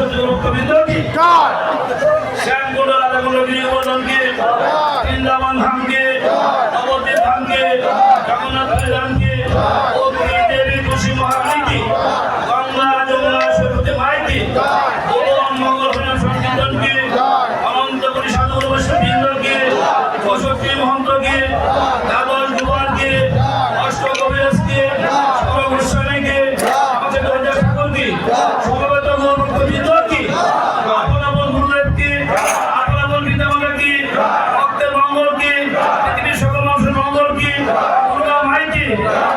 দশরথ গোবিন্দ কি শ্যামগুলো Yeah.